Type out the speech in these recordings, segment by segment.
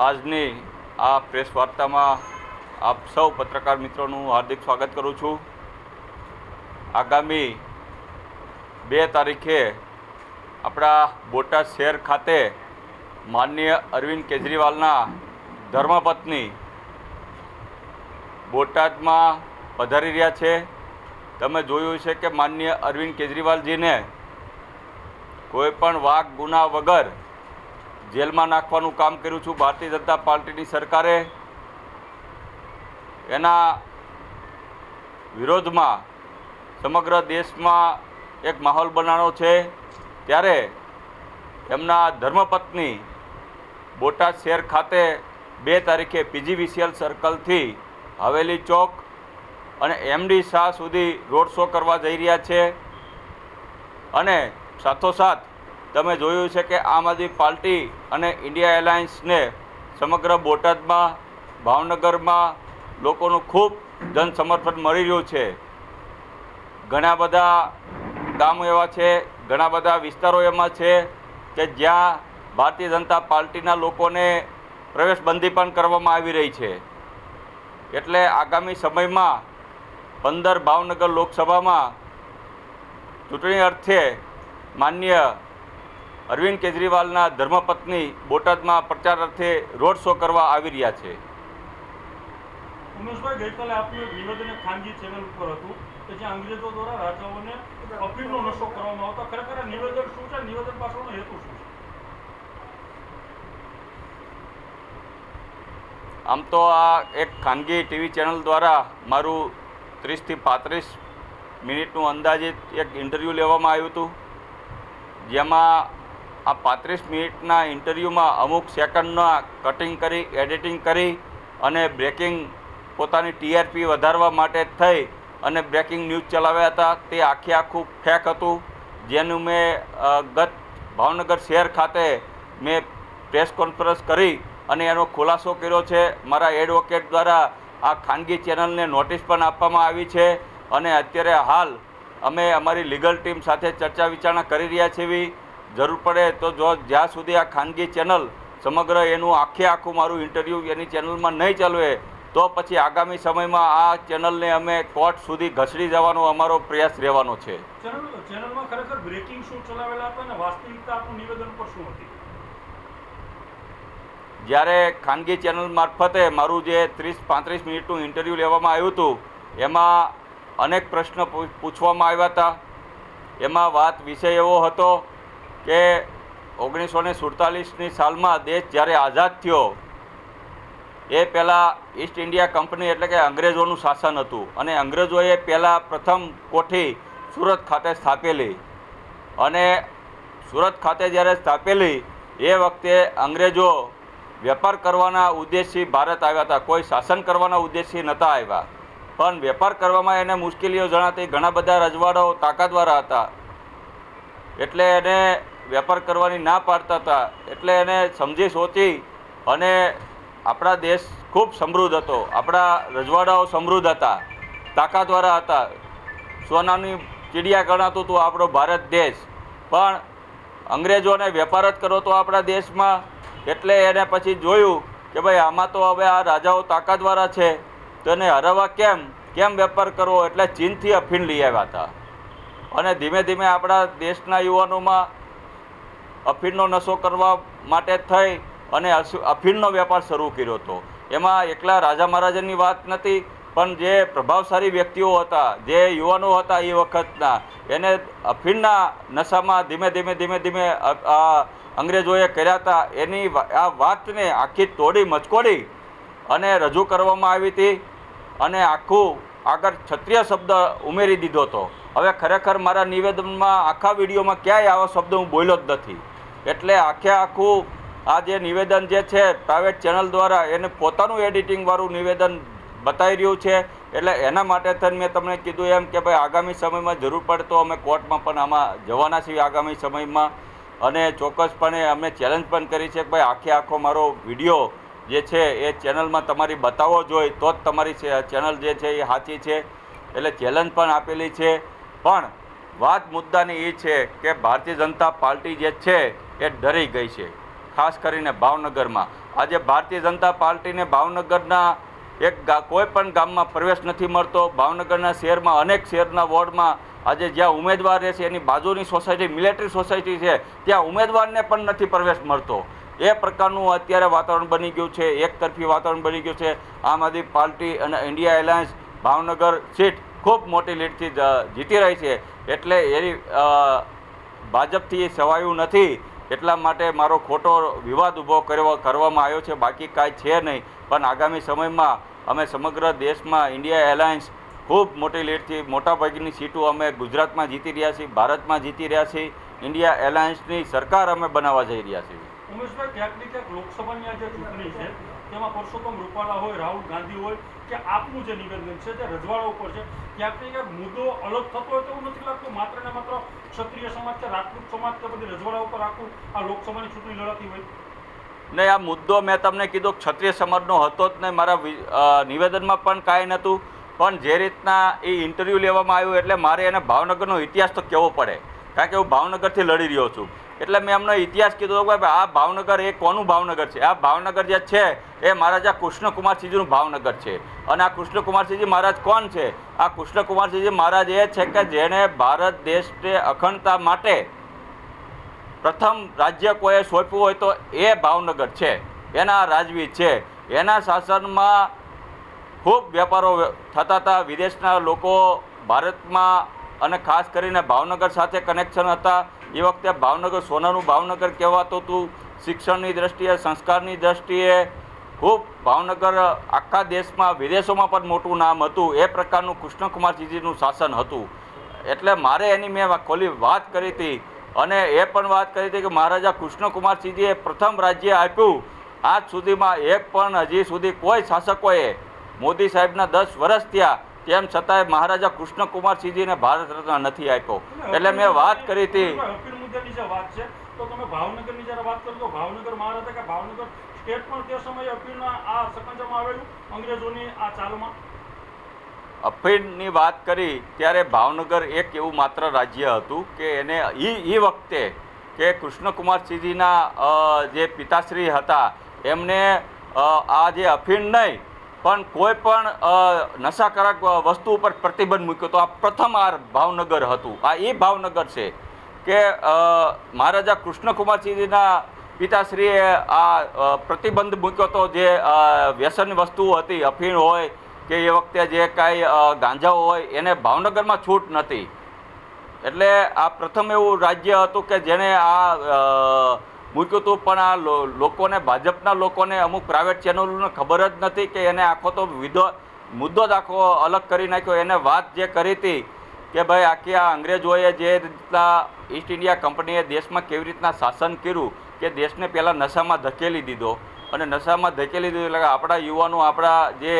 આજની આ પ્રેસ વાર્તામાં આપ સૌ પત્રકાર મિત્રોનું હાર્દિક સ્વાગત કરું છું. આગામી બે તારીખે આપણા બોટાદ શહેર ખાતે માનનીય અરવિંદ કેજરીવાલના ધર્મપત્ની બોટાદમાં પધારી રહ્યા છે. તમે જોયું છે કે માનનીય અરવિંદ કેજરીવાલજીને કોઈ પણ વાક ગુના વગર જેલમાં નાખવાનું કામ કર્યું છું ભારતીય જનતા પાર્ટીની સરકારે. એના વિરોધમાં સમગ્ર દેશમાં એક માહોલ બનાવો છે. ત્યારે એમના ધર્મપત્ની બોટાદ શહેર ખાતે બે તારીખે પીજીવીસીએલ સર્કલથી હવેલી ચોક અને એમડી શાહ સુધી રોડ શો કરવા જઈ રહ્યા છે. અને સાથોસાથ તમે જોયું છે કે આમ આદમી પાર્ટી અને ઇન્ડિયા એલાયન્સને સમગ્ર બોટાદમાં, ભાવનગરમાં લોકોનું ખૂબ જનસમર્થન મળી રહ્યું છે. ઘણા બધા ગામો એવા છે, ઘણા બધા વિસ્તારો એમાં છે કે જ્યાં ભારતીય જનતા પાર્ટીના લોકોને પ્રવેશબંધી પણ કરવામાં આવી રહી છે. એટલે આગામી સમયમાં પંદર ભાવનગર લોકસભામાં ચૂંટણી અર્થે માન્ય અરવિંદ કેજરીવાલના ધર્મપત્ની બોટાદમાં પ્રચાર અર્થે રોડ શો કરવા આવી રહ્યા છે. ઉમેશભાઈ ગઈકાલે આપનું એક ખાનગી ચેનલ ઉપર હતું કે જ્યાં અંગ્રેજો દ્વારા રાજાઓને અફીણનો નશો કરવામાં આવતો. ખરેખર નિવેદન શું છે? નિવેદન પાછળનો હેતુ શું છે? આમ તો આ એક ખાનગી ટીવી ચેનલ દ્વારા મારું ત્રીસથી પાંત્રીસ મિનિટનું અંદાજિત એક ઇન્ટરવ્યૂ લેવામાં આવ્યું હતું. જેમાં આ પાંત્રીસ મિનિટના ઇન્ટરવ્યૂમાં અમુક સેકન્ડના કટિંગ કરી, એડિટિંગ કરી અને બ્રેકિંગ પોતાની ટીઆરપી વધારવા માટે થઈ અને બ્રેકિંગ ન્યૂઝ ચલાવ્યા હતા. તે આખે આખું ફેક હતું. જેનું મેં ગત ભાવનગર શહેર ખાતે મેં પ્રેસ કોન્ફરન્સ કરી અને એનો ખુલાસો કર્યો છે. મારા એડવોકેટ દ્વારા આ ખાનગી ચેનલને નોટિસ પણ આપવામાં આવી છે અને અત્યારે હાલ અમે અમારી લીગલ ટીમ સાથે ચર્ચા વિચારણા કરી રહ્યા છીએ. જરૂર પડે તો જો જ્યાં સુધી આ ખાનગી ચેનલ સમગ્ર એનું આખે આખું મારું ઇન્ટરવ્યૂ એની ચેનલમાં નહીં ચાલવે તો પછી આગામી સમયમાં આ ચેનલને અમે કોર્ટ સુધી ઘસડી જવાનો અમારો પ્રયાસ રહેવાનો છે. જ્યારે ખાનગી ચેનલ મારફતે મારું જે ત્રીસ પાંત્રીસ મિનિટનું ઇન્ટરવ્યૂ લેવામાં આવ્યું હતું એમાં અનેક પ્રશ્ન પૂછવામાં આવ્યા હતા. એમાં વાત વિષય એવો હતો કે ઓગણીસો ને સુડતાલીસની સાલમાં દેશ જ્યારે આઝાદ થયો, એ પહેલાં ઈસ્ટ ઇન્ડિયા કંપની એટલે કે અંગ્રેજોનું શાસન હતું અને અંગ્રેજોએ પહેલાં પ્રથમ કોઠી સુરત ખાતે સ્થાપેલી. અને સુરત ખાતે જ્યારે સ્થાપેલી, એ વખતે અંગ્રેજો વેપાર કરવાના ઉદ્દેશથી ભારત આવ્યા હતા. કોઈ શાસન કરવાના ઉદ્દેશથી નહોતા આવ્યા. પણ વેપાર કરવામાં એને મુશ્કેલીઓ જણાતી ઘણા બધા રજવાડાઓ તાકાતવાળા હતા. એટલે એને વેપાર કરવાની ના પાડતા હતા. એટલે એને સમજી સોચી અને આપણા દેશ ખૂબ સમૃદ્ધ હતો. આપણા રજવાડાઓ સમૃદ્ધ હતા. તાકાતવાળા હતા. સોનાની ચીડિયા ગણાતું હતું આપણો ભારત દેશ. પણ અંગ્રેજોને વેપાર જ કરો તો આપણા દેશમાં. એટલે એને પછી જોયું કે ભાઈ, આમાં તો હવે આ રાજાઓ તાકાતવાળા છે. તો એને હરાવવા કેમ? કેમ વેપાર કરવો? એટલે ચીનથી અફીણ લઈ આવ્યા હતા. અને ધીમે ધીમે આપણા દેશના યુવાનોમાં અફીણનો નશો કરવા માટે થઈ અને અફીણનો વેપાર શરૂ કર્યો હતો. એમાં એકલા રાજા મહારાજાની વાત નથી, પણ જે પ્રભાવશાળી વ્યક્તિઓ હતા, જે યુવાનો હતા એ વખતના, એને અફીણના નશામાં ધીમે ધીમે ધીમે ધીમે અંગ્રેજોએ કર્યા હતા. એની આ વાતને આખી તોડી મચકોડી અને રજૂ કરવામાં આવી હતી અને આખું આગળ ક્ષત્રિય શબ્દ ઉમેરી દીધો હતો. હવે ખરેખર મારા નિવેદનમાં આખા વિડીયોમાં ક્યાંય આવા શબ્દ હું બોલ્યો જ નથી. એટલે આખે આખું આ જે નિવેદન જે છે પ્રાઇવેટ ચેનલ દ્વારા એને પોતાનું એડિટિંગવાળું નિવેદન બતાવી રહ્યું છે. એટલે એના માટે થઈને મેં તમને કીધું એમ કે ભાઈ આગામી સમયમાં જરૂર પડે તો અમે કોર્ટમાં પણ આમાં જવાના છીએ આગામી સમયમાં. અને ચોક્કસપણે અમે ચેલેન્જ પણ કરી છે કે ભાઈ આખે આખો મારો વીડિયો જે છે એ ચેનલમાં તમારી બતાવવો જોઈએ તો જ તમારી ચેનલ જે છે એ સાચી છે. એટલે ચેલેન્જ પણ આપેલી છે. પણ વાત મુદ્દાની એ છે કે ભારતીય જનતા પાર્ટી જે છે એ ડરી ગઈ છે. ખાસ કરીને ભાવનગરમાં. આજે ભારતીય જનતા પાર્ટીને ભાવનગરના એક કોઈ પણ ગામમાં પ્રવેશ નથી મળતો. ભાવનગરના શહેરમાં અનેક શહેરના વોર્ડમાં આજે જ્યાં ઉમેદવાર રહે છે એની બાજુની સોસાયટી, મિલિટરી સોસાયટી છે, ત્યાં ઉમેદવારને પણ નથી પ્રવેશ મળતો. એ પ્રકારનું અત્યારે વાતાવરણ બની ગયું છે. એક તરફી વાતાવરણ બની ગયું છે. આમ આદમી પાર્ટી અને ઇન્ડિયા એલાયન્સ ભાવનગર સીટ ખૂબ મોટી લીડથી જીતી રહી છે. એટલે એની ભાજપથી સવાયું નથી. એટલા માટે મારો ખોટો વિવાદ ઊભો કરવા કરવામાં આવ્યો છે. બાકી કાંઈ છે નહીં. પણ આગામી સમયમાં અમે સમગ્ર દેશમાં ઇન્ડિયા એલાયન્સ ખૂબ મોટી લીડથી, મોટાભાગની સીટો અમે ગુજરાતમાં જીતી રહ્યા છીએ, ભારતમાં જીતી રહ્યા છીએ. ઇન્ડિયા એલાયન્સની સરકાર અમે બનાવવા જઈ રહ્યા છીએ. તેમાં પરસોત્તમ રૂપાલા હોય, રાહુલ ગાંધી હોય, કે આપનું જે નિવેદન છે તે રજવાડા ઉપર છે. ક્યાંક ને ક્યાંક મુદ્દો અલગ થતો હોય તો એવું નથી લાગતું. માત્ર ને માત્ર ક્ષત્રિય સમાજ કે રાજપૂત સમાજ કે બધી રજવાડા ઉપર આખું આ લોકસભાની ચૂંટણી લડાતી હોય. ને આ મુદ્દો મેં તમને કીધો ક્ષત્રિય સમાજનો હતો જ નહીં. મારા નિવેદનમાં પણ કાંઈ નહોતું. પણ જે રીતના એ ઇન્ટરવ્યૂ લેવામાં આવ્યું, એટલે મારે એને ભાવનગરનો ઇતિહાસ તો કહેવો પડે. કારણ કે હું ભાવનગરથી લડી રહ્યો છું. એટલે મેં એમનો ઇતિહાસ કીધો કે આ ભાવનગર એ કોનું ભાવનગર છે? આ ભાવનગર જે છે એ મહારાજા કૃષ્ણકુમારસિંહજીનું ભાવનગર છે. અને આ કૃષ્ણકુમારસિંહજી મહારાજ કોણ છે? આ કૃષ્ણકુમારસિંહજી મહારાજ એ છે કે જેણે ભારત દેશને અખંડતા માટે પ્રથમ રાજ્ય કોઈએ સોંપ્યું હોય તો એ ભાવનગર છે. એના રાજવી છે. એના શાસનમાં ખૂબ વેપારો થતા હતા. વિદેશના લોકો ભારતમાં અને ખાસ કરીને ભાવનગર સાથે કનેક્શન હતા. એ વખતે ભાવનગર સોનાનું ભાવનગર કહેવાતું હતું. શિક્ષણની દ્રષ્ટિએ, સંસ્કારની દ્રષ્ટિએ ખૂબ ભાવનગર આખા દેશમાં, વિદેશોમાં પણ મોટું નામ હતું. એ પ્રકારનું કૃષ્ણકુમારજીજીનું શાસન હતું. એટલે મારે એની મેં ખોલી, વાત કરી હતી. અને એ પણ વાત કરી હતી કે મહારાજા કૃષ્ણકુમારસિંહજીએ પ્રથમ રાજ્ય આપ્યું. આજ સુધીમાં એક પણ હજી સુધી કોઈ શાસકોએ મોદી સાહેબના દસ વર્ષ થયા. તેમ છતાંય મહારાજા કૃષ્ણકુમારસિંહજીને ભારત રત્ન નથી આપ્યો. એટલે મેં વાત કરી હતી. અપીલ મુદ્દાની જે વાત છે તો તમે ભાવનગરની જ્યારે વાત કરો તો ભાવનગર મહારાજા કે ભાવનગર સ્ટેટ પણ તે સમયે અપીલના આ સકંજામાં આવેલું અંગ્રેજોની આ ચાલમાં? અફીણની વાત કરી ત્યારે ભાવનગર એક એવું માત્ર રાજ્ય હતું કે એને એ એ વખતે કે કૃષ્ણકુમારસિંહજીના જે પિતાશ્રી હતા એમને આ જે અફીણ નહીં પણ કોઈ પણ નશાકારક વસ્તુ ઉપર પ્રતિબંધ મૂક્યો તો આ પ્રથમ આ ભાવનગર હતું. આ એ ભાવનગર છે કે મહારાજા કૃષ્ણકુમારસિંહજીના પિતાશ્રીએ આ પ્રતિબંધ મૂક્યો હતો જે વ્યસન વસ્તુઓ હતી, અફીણ હોય કે એ વખતે જે કાંઈ ગાંજાઓ હોય એને ભાવનગરમાં છૂટ નથી. એટલે આ પ્રથમ એવું રાજ્ય હતું કે જેણે આ મૂક્યું હતું, પણ આ લોકોને, ભાજપના લોકોને અમુક પ્રાઇવેટ ચેનલોને ખબર જ નથી કે એને આખો તો વિધો, મુદ્દો જ આખો અલગ કરી નાખ્યો. એને વાત જે કરી હતી કે ભાઈ આખી આ અંગ્રેજોએ જે રીતના ઈસ્ટ ઇન્ડિયા કંપનીએ દેશમાં કેવી રીતના શાસન કર્યું કે દેશને પહેલાં નશામાં ધકેલી દીધો. અને નશામાં ધકેલી દીધો એટલે આપણા યુવાનો, આપણા જે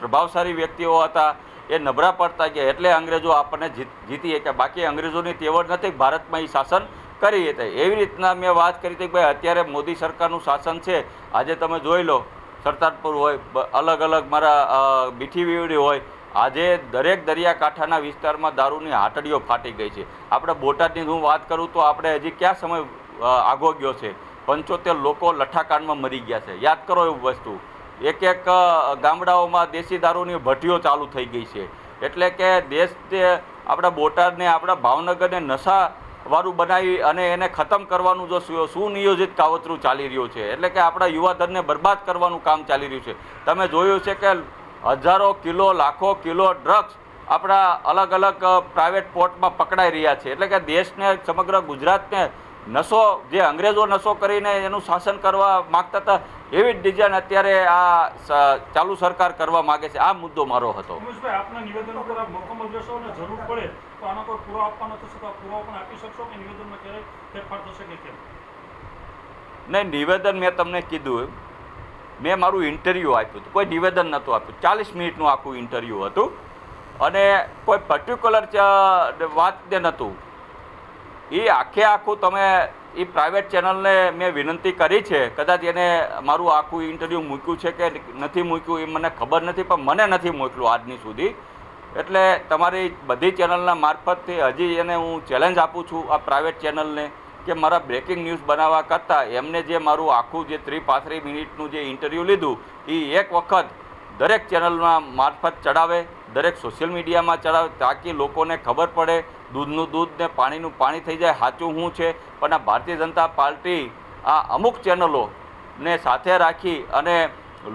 પ્રભાવશાળી વ્યક્તિઓ હતા એ નબળા પડતા ગયા. એટલે અંગ્રેજો આપણને જીતી કે બાકી અંગ્રેજોની તેવડ નથી. ભારતમાં એ શાસન કરી હતી એવી રીતના મેં વાત કરી હતી કે ભાઈ અત્યારે મોદી સરકારનું શાસન છે, આજે તમે જોઈ લો સરદારપુર હોય અલગ અલગ મારા બીઠી વીવડી હોય, આજે દરેક દરિયાકાંઠાના વિસ્તારમાં દારૂની હાટડીઓ ફાટી ગઈ છે. આપણે બોટાદની હું વાત કરું તો આપણે હજી ક્યાં સમય આગો ગયો છે? પંચોતેર લોકો લઠ્ઠાકાંડમાં મરી ગયા છે. યાદ કરો એવું વસ્તુ. એક એક ગામડાઓમાં દેશી દારૂની ભઠ્ઠીઓ ચાલુ થઈ ગઈ છે. એટલે કે દેશ આપણા બોટાદને, આપણા ભાવનગરને નશા વાળું બનાવી અને એને ખતમ કરવાનું જો સુનિયોજિત કાવતરું ચાલી રહ્યું છે. એટલે કે આપણા યુવાધનને બરબાદ કરવાનું કામ ચાલી રહ્યું છે. તમે જોયું છે કે હજારો કિલો, લાખો કિલો ડ્રગ્સ આપણા અલગ અલગ પ્રાઇવેટ પોર્ટમાં પકડાઈ રહ્યા છે. એટલે કે દેશને, સમગ્ર ગુજરાતને નશો, જે અંગ્રેજો નશો કરીને એનું શાસન કરવા માગતા હતા, એવી જ ડિઝાઇન અત્યારે આ ચાલુ સરકાર કરવા માગે છે. આ મુદ્દો મારો હતો. નિવેદન જરૂર પડે. તો આના કોઈ પૂરો આપવાનો થશે તો પૂરો પણ આપી શકશો કે નિવેદનમાં ક્યારેય ફેરફાર થશે કે કેમ? નહીં, નિવેદન મેં તમને કીધું મેં મારું ઇન્ટરવ્યૂ આપ્યું હતું. કોઈ નિવેદન નહોતું આપ્યું. ચાલીસ મિનિટનું આખું ઇન્ટરવ્યૂ હતું. અને કોઈ પર્ટિક્યુલર વાત તે નહોતું. એ આખે આખું તમે એ પ્રાઇવેટ ચેનલને મેં વિનંતી કરી છે. કદાચ એને મારું આખું ઇન્ટરવ્યૂ મૂક્યું છે કે નથી મૂક્યું એ મને ખબર નથી, પણ મને નથી મોકલું આજની સુધી. એટલે તમારી બધી ચેનલના મારફતથી હજી એને હું ચેલેન્જ આપું છું આ પ્રાઇવેટ ચેનલને કે મારા બ્રેકિંગ ન્યૂઝ બનાવવા કરતાં એમને જે મારું આખું જે ત્રી પાંત્રીસ મિનિટનું જે ઇન્ટરવ્યૂ લીધું, એ એક વખત દરેક ચેનલમાં મારફત ચડાવે, દરેક સોશિયલ મીડિયામાં ચડાવે તાકી લોકોને ખબર પડે દૂધનું દૂધ ને પાણીનું પાણી થઈ જાય સાચું શું છે. પણ આ ભારતીય જનતા પાર્ટી આ અમુક ચેનલોને સાથે રાખી અને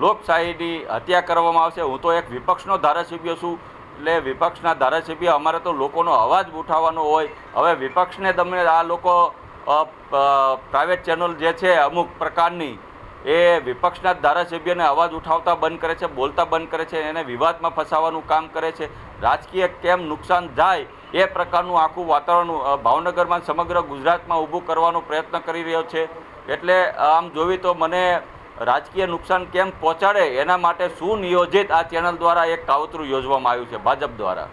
લોકશાહીની હત્યા કરવામાં આવશે. હું તો એક વિપક્ષનો ધારાસભ્ય છું. એટલે વિપક્ષના ધારાસભ્ય અમારે તો લોકોનો અવાજ ઉઠાવવાનો હોય. હવે વિપક્ષને તમે આ લોકો પ્રાઇવેટ ચેનલ જે છે અમુક પ્રકારની, એ વિપક્ષના ધારાસભ્યને અવાજ ઉઠાવતા બંધ કરે છે, બોલતા બંધ કરે છે, એને વિવાદમાં ફસાવાનું કામ કરે છે. રાજકીય કેમ નુકસાન જાય એ પ્રકારનું આખું વાતાવરણ ભાવનગરમાં સમગ્ર ગુજરાતમાં ઊભું કરવાનો પ્રયત્ન કરી રહ્યો છે. એટલે, આમ જોવી તો મને રાજકીય નુકસાન કેમ પહોંચાડે એના માટે સુનિયોજિત આ ચેનલ દ્વારા એક કાવતરું યોજવામાં આવ્યું છે, ભાજપ દ્વારા.